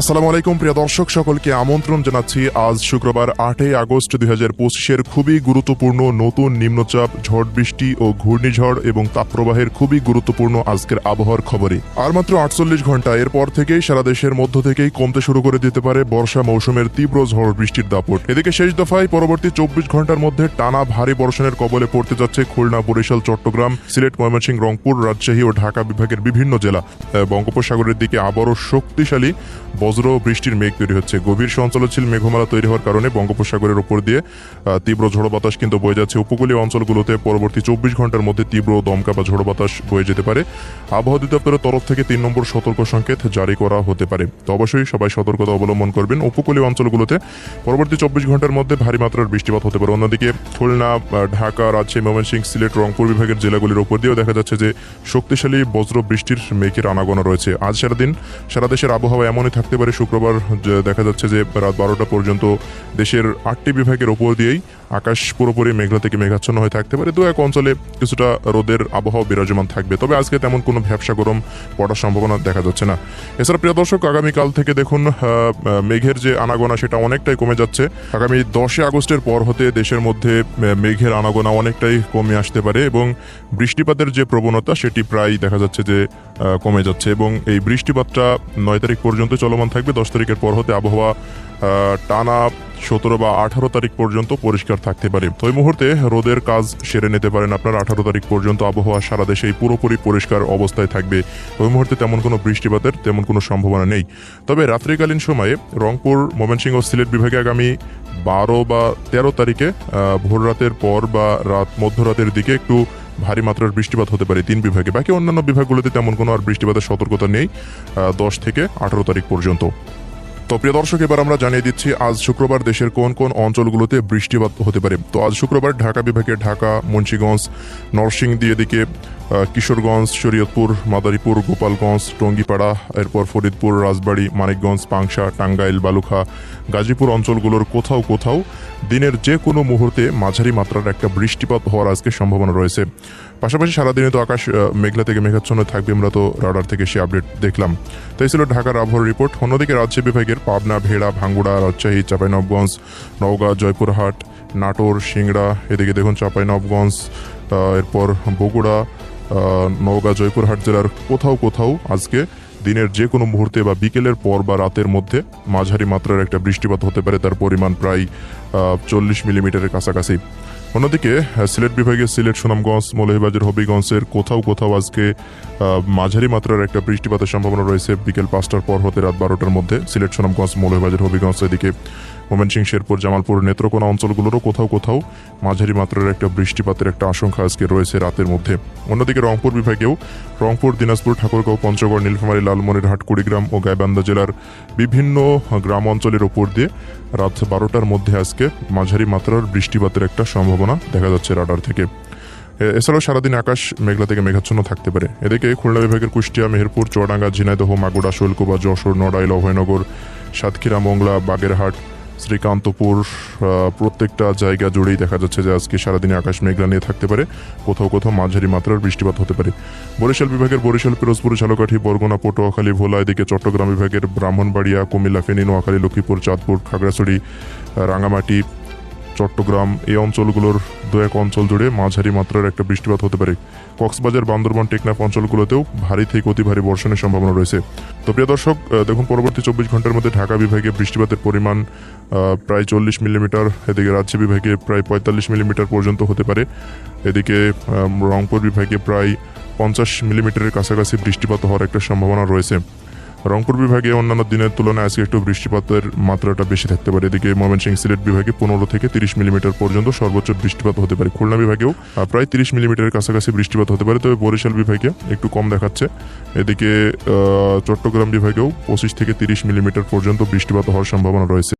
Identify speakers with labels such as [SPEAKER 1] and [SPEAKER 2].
[SPEAKER 1] আসসালামু আলাইকুম, প্রিয় দর্শক, সকলকে আমন্ত্রণ জানাচ্ছি। আজ শুক্রবার আটই আগস্ট দুই হাজার পঁচিশের খুবই গুরুত্বপূর্ণ নতুন নিম্নচাপ, ঝড় বৃষ্টি ও ঘূর্ণিঝড় এবং তাপপ্রবাহের খুবই গুরুত্বপূর্ণ আজকের আবহাওয়ার খবরে। আর মাত্র আটচল্লিশ ঘণ্টা এরপর থেকেই সারা দেশের মধ্য থেকেই কমতে শুরু করে দিতে পারে বর্ষা মৌসুমের তীব্র ঝড় বৃষ্টির দাপট। এদিকে শেষ দফায় পরবর্তী চব্বিশ ঘণ্টার মধ্যে টানা ভারী বর্ষণের কবলে পড়তে যাচ্ছে খুলনা, বরিশাল, চট্টগ্রাম, সিলেট, ময়মনসিংহ, রংপুর, রাজশাহী ও ঢাকা বিভাগের বিভিন্ন জেলা। বঙ্গোপসাগরের দিকে আবারও শক্তিশালী বজ্র ও বৃষ্টির মেঘ তৈরি হচ্ছে। গভীর সঞ্চলনশীল মেঘমালা তৈরি হওয়ার কারণে বঙ্গোপসাগরের উপর দিয়ে তীব্র ঝড়ো বাতাস কিন্তু বয়ে যাচ্ছে। উপকূলীয় অঞ্চলগুলোতে পরবর্তী চব্বিশ ঘণ্টার মধ্যে তীব্র দমকা বা ঝড়ো বাতাস বয়ে যেতে পারে। আবহাওয়া অধিদপ্তরের তরফ থেকে তিন নম্বর সতর্ক সংকেত জারি করা হতে পারে। তো অবশ্যই সবাই সতর্কতা অবলম্বন করবেন। উপকূলীয় অঞ্চলগুলোতে পরবর্তী চব্বিশ ঘণ্টার মধ্যে ভারী মাত্রার বৃষ্টিপাত হতে পারে। অন্যদিকে খুলনা ঢাকা রাজশাহী ময়মনসিংহ, সিলেট, রংপুর বিভাগের জেলাগুলির উপর দিয়েও দেখা যাচ্ছে যে শক্তিশালী বজ্র বৃষ্টির মেঘের আনাগোনা রয়েছে। আজ সারাদিন সারা দেশের আবহাওয়া এমনই থাকতে পারে। শুক্রবার দেখা যাচ্ছে যে রাত বারোটা পর্যন্ত দেশের আটটি বিভাগের ওপর দিয়েই আকাশ পুরোপুরি মেঘলা থেকে মেঘাচ্ছন্ন হয়ে থাকতে পারে। দু এক অঞ্চলে কিছুটা রোদের আবহাওয়া বিরাজমান থাকবে। তবে আজকে তেমন কোনো ভ্যাবসা গরম পড়ার সম্ভাবনা দেখা যাচ্ছে না। এছাড়া প্রিয় দর্শক, আগামীকাল থেকে দেখুন মেঘের যে আনাগোনা সেটা অনেকটাই কমে যাচ্ছে। আগামী দশই আগস্টের পর হতে দেশের মধ্যে মেঘের আনাগোনা অনেকটাই কমে আসতে পারে এবং বৃষ্টিপাতের যে প্রবণতা সেটি প্রায় দেখা যাচ্ছে যে কমে যাচ্ছে এবং এই বৃষ্টিপাতটা নয় তারিখ পর্যন্ত চলমান থাকবে। দশ তারিখের পর হতে আবহাওয়া টানা সতেরো বা আঠারো তারিখ পর্যন্ত পরিষ্কার থাকতে পারে। তো এই মুহূর্তে রোদের কাজ সেরে নিতে পারেন আপনার আঠারো তারিখ পর্যন্ত আবহাওয়া সারা দেশেই পুরোপুরি পরিষ্কার অবস্থায় থাকবে। ওই মুহূর্তে তেমন কোনো বৃষ্টিপাতের তেমন কোনো সম্ভাবনা নেই। তবে রাত্রিকালীন সময়ে রংপুর, ময়মনসিংহ ও সিলেট বিভাগে আগামী বারো বা তেরো তারিখে ভোর রাতের পর বা রাত মধ্যরাতের দিকে একটু ভারী মাত্রার বৃষ্টিপাত হতে পারে তিন বিভাগে। বাকি অন্যান্য বিভাগগুলোতে তেমন কোনো আর বৃষ্টিপাতের সতর্কতা নেই দশ থেকে আঠারো তারিখ পর্যন্ত। তো প্রিয় দর্শক, এবার আমরা জানিয়ে দিচ্ছি, আজ শুক্রবার দেশের কোন কোন অঞ্চলগুলোতে বৃষ্টিপাত হতে পারে। তো আজ শুক্রবার ঢাকা বিভাগে ঢাকা, মুন্সীগঞ্জ, নরসিংদী এদিকে কিশোরগঞ্জ, শরীয়তপুর, মাদারীপুর, গোপালগঞ্জ, টঙ্গিপাড়া, এরপর ফরিদপুর, রাজবাড়ী, মানিকগঞ্জ, পাংশা, টাঙ্গাইল, বালুখা, গাজীপুর অঞ্চলগুলোর কোথাও কোথাও দিনের যে কোনো মুহূর্তে মাঝারি মাত্রার একটা বৃষ্টিপাত হওয়ার আজকে সম্ভাবনা রয়েছে। পাশাপাশি সারাদিনে তো আকাশ মেঘলা থেকে মেঘাচ্ছন্ন থাকবে। আমরা তো রাডার থেকে সে আপডেট দেখলাম। তাই ছিল ঢাকার আবহাওয়ার রিপোর্ট। অন্যদিকে রাজ্য বিভাগের পাবনা, ভেড়া, ভাঙ্গুড়া, রাজশাহী চাঁপাইনবগঞ্জ নওগাঁ, জয়পুরহাট, নাটোর, সিংড়া, এদিকে দেখুন চাঁপাইনবগঞ্জ এরপর বগুড়া নওগাঁ, জয়পুরহাট জেলার কোথাও কোথাও আজকে দিনের যে কোনো মুহূর্তে বা বিকেলের পর বা রাতের মধ্যে মাঝারি মাত্রার একটা বৃষ্টিপাত হতে পারে। তার পরিমাণ প্রায় চল্লিশ মিলিমিটারের কাছাকাছি। অন্যদিকে সিলেট বিভাগে সিলেট সুনামগঞ্জ, মৌলভীবাজার, হবিগঞ্জের কোথাও কোথাও আজকে মাঝারি মাত্রার একটা বৃষ্টিপাতের সম্ভাবনা রয়েছে। বিকেল পাঁচটার পর হতে রাত বারোটার মধ্যে সিলেট, সুনামগঞ্জ, মৌলভীবাজার, হবিগঞ্জ এদিকে। ময়মনসিংহ শেরপুর, জামালপুর নেত্রকোনা অঞ্চলগুলোরও কোথাও কোথাও মাঝারি মাত্রার একটা বৃষ্টিপাতের একটা আশঙ্কা আজকে রয়েছে রাতের মধ্যে। অন্যদিকে রংপুর বিভাগেও রংপুর, দিনাজপুর, ঠাকুরগাঁও, পঞ্চগড়, নীলফামারী, লালমনিরহাট, কুড়িগ্রাম ও গাইবান্ধা জেলার বিভিন্ন গ্রাম অঞ্চলের ওপর দিয়ে রাত বারোটার মধ্যে আজকে মাঝারি মাত্রার বৃষ্টিপাতের একটা সম্ভাবনা দেখা যাচ্ছে রাডার থেকে। এছাড়াও সারাদিন আকাশ মেঘলা থেকে মেঘাচ্ছন্ন থাকতে পারে। এদিকে খুলনা বিভাগের কুষ্টিয়া, মেহেরপুর, চুয়াডাঙ্গা, ঝিনাইদহ মাগুড়া শৈলকুবা, যশোর, নড়াইল, অভয়নগর, সাতক্ষীরা, মংলা, বাগেরহাট শ্রীকান্তপুর প্রত্যেকটা জায়গা জুড়েই দেখা যাচ্ছে যে আজকে সারাদিনে আকাশ মেঘলা নিয়ে থাকতে পারে। কোথাও কোথাও মাঝারি মাত্রার বৃষ্টিপাত হতে পারে। বরিশাল বিভাগের বরিশাল, পিরোজপুর, ঝালকাঠি, বরগুনা, পটুয়াখালী, ভোলা, এদিকে চট্টগ্রাম বিভাগের ব্রাহ্মণবাড়িয়া, কুমিল্লা, ফেনী, নোয়াখালী, লক্ষ্মীপুর, চাঁদপুর, খাগড়াছড়ি রাঙামাটি চট্টগ্রাম এই অঞ্চলগুলোর দু এক অঞ্চল জুড়ে মাঝারি মাত্রার একটা বৃষ্টিপাত হতে পারে। কক্সবাজার, বান্দরবান, টেকনাফ অঞ্চলগুলোতেও ভারী থেকে অতি ভারী বর্ষণের সম্ভাবনা রয়েছে। তো প্রিয় দর্শক দেখুন, পরবর্তী চব্বিশ ঘণ্টার মধ্যে ঢাকা বিভাগে বৃষ্টিপাতের পরিমাণ প্রায় চল্লিশ মিলিমিটার, এদিকে রাজ্য বিভাগে প্রায় পঁয়তাল্লিশ মিলিমিটার পর্যন্ত হতে পারে। এদিকে রংপুর বিভাগে প্রায় পঞ্চাশ মিলিমিটারের কাছাকাছি বৃষ্টিপাত হওয়ার একটা সম্ভাবনা রয়েছে। রংপুর বিভাগে অন্যান্য দিনের তুলনায় আজকে একটু বৃষ্টিপাতের মাত্রাটা বেশি থাকতে পারে। এদিকে ময়মনসিংহ সিলেট বিভাগে পনেরো থেকে তিরিশ মিলিমিটার পর্যন্ত সর্বোচ্চ বৃষ্টিপাত হতে পারে। খুলনা বিভাগেও প্রায় তিরিশ মিলিমিটারের কাছাকাছি বৃষ্টিপাত হতে পারে, তবে বরিশাল বিভাগে একটু কম দেখাচ্ছে। এদিকে চট্টগ্রাম বিভাগেও পঁচিশ থেকে তিরিশ মিলিমিটার পর্যন্ত বৃষ্টিপাত হওয়ার সম্ভাবনা রয়েছে।